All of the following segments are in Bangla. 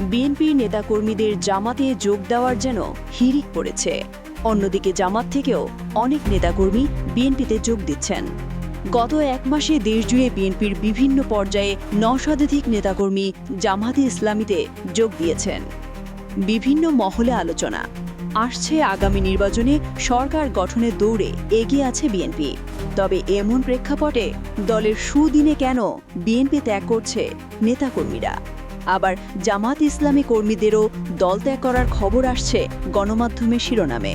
বিএনপির নেতাকর্মীদের জামাতে যোগ দেওয়ার যেন হিরিক পড়েছে। অন্যদিকে জামাত থেকেও অনেক নেতাকর্মী বিএনপিতে যোগ দিচ্ছেন। গত এক মাসে দেশজুড়ে বিএনপির বিভিন্ন পর্যায়ে ন শতাধিক নেতাকর্মী জামাতে ইসলামীতে যোগ দিয়েছেন। বিভিন্ন মহলে আলোচনা। আসছে আগামী নির্বাচনে সরকার গঠনের দৌড়ে এগিয়ে আছে বিএনপি। তবে এমন প্রেক্ষাপটে দলের সুদিনে কেন বিএনপি ত্যাগ করছে নেতাকর্মীরা? আবার জামাত ইসলামী কর্মীদেরও দল ত্যাগ করার খবর আসছে গণমাধ্যমের শিরোনামে।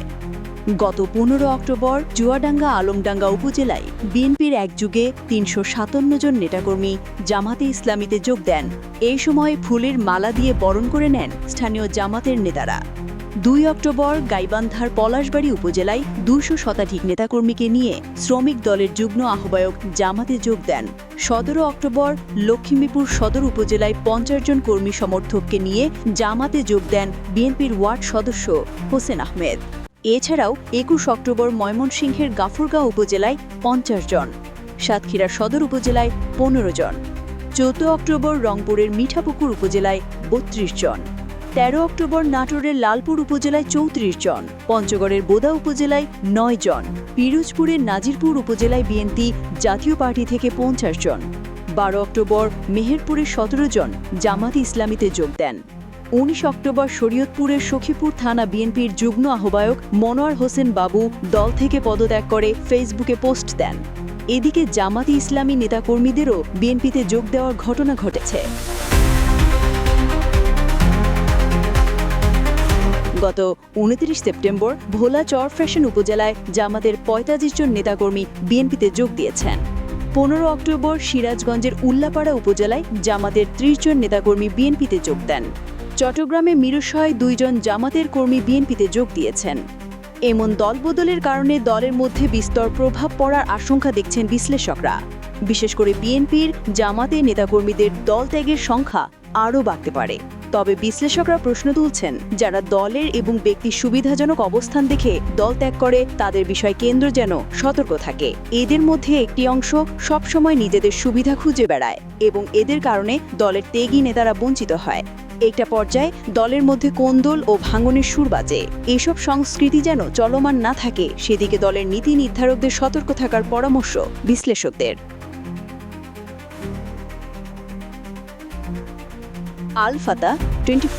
গত পনেরো অক্টোবর জুয়াডাঙ্গা আলমডাঙ্গা উপজেলায় বিএনপির এক যুগে তিনশো সাতান্ন জন নেতাকর্মী জামাতে ইসলামীতে যোগ দেন। এই সময় ফুলের মালা দিয়ে বরণ করে নেন স্থানীয় জামাতের নেতারা। দুই অক্টোবর গাইবান্ধার পলাশবাড়ী উপজেলায় দুশো শতাধিক নেতাকর্মীকে নিয়ে শ্রমিক দলের যুগ্ম আহ্বায়ক জামাতে যোগ দেন। সতেরো অক্টোবর লক্ষ্মীপুর সদর উপজেলায় পঞ্চাশ জন কর্মী সমর্থককে নিয়ে জামাতে যোগ দেন বিএনপির ওয়ার্ড সদস্য হোসেন আহমেদ। এছাড়াও একুশ অক্টোবর ময়মনসিংহের গাফুরগাঁও উপজেলায় পঞ্চাশ জন, সাতক্ষীরা সদর উপজেলায় পনেরো জন, চৌদ্দ অক্টোবর রংপুরের মিঠাপুকুর উপজেলায় বত্রিশ জন। তেরো অক্টোবর নাটোরের লালপুর উপজেলায় চৌত্রিশ জন, পঞ্চগড়ের বোদা উপজেলায় নয় জন, পিরোজপুরের নাজিরপুর উপজেলায় বিএনপি জাতীয় পার্টি থেকে পঞ্চাশ জন। বারো অক্টোবর মেহেরপুরের সতেরো জন জামাত ইসলামীতে যোগ দেন। উনিশ অক্টোবর শরীয়তপুরের সখীপুর থানা বিএনপির যুগ্ম আহ্বায়ক মনোয়ার হোসেন বাবু দল থেকে পদত্যাগ করে ফেসবুকে পোস্ট দেন। এদিকে জামাতি ইসলামী নেতাকর্মীদেরও বিএনপিতে যোগ দেওয়ার ঘটনা ঘটেছে। গত উনত্রিশ সেপ্টেম্বর ভোলা চর ফ্যাশন উপজেলায় জামাতের পঁয়তাল্লিশ জন নেতাকর্মী বিএনপিতে যোগ দিয়েছেন। পনেরো অক্টোবর সিরাজগঞ্জের উল্লাপাড়া উপজেলায় জামাতের ত্রিশ জন নেতাকর্মী বিএনপিতে যোগ দেন। চট্টগ্রামে মিরসরায় দুইজন জামাতের কর্মী বিএনপিতে যোগ দিয়েছেন। এমন দলবদলের কারণে দলের মধ্যে বিস্তর প্রভাব পড়ার আশঙ্কা দেখছেন বিশ্লেষকরা। বিশেষ করে বিএনপির জামাতের নেতাকর্মীদের দল ত্যাগের সংখ্যা আরও বাড়তে পারে। তবে বিশ্লেষকরা প্রশ্ন তুলছেন, যারা দলের এবং ব্যক্তির সুবিধাজনক অবস্থান দেখে দল ত্যাগ করে, তাদের বিষয় কেন্দ্র যেন সতর্ক থাকে। এদের মধ্যে একটি অংশ সবসময় নিজেদের সুবিধা খুঁজে বেড়ায় এবং এদের কারণে দলের ত্যাগী নেতারা বঞ্চিত হয়। একটা পর্যায়ে দলের মধ্যে কোন্দল ও ভাঙনের সুর বাজে। এসব সংস্কৃতি যেন চলমান না থাকে, সেদিকে দলের নীতি নির্ধারকদের সতর্ক থাকার পরামর্শ বিশ্লেষকদের। আল ফাতা টোয়েন্টি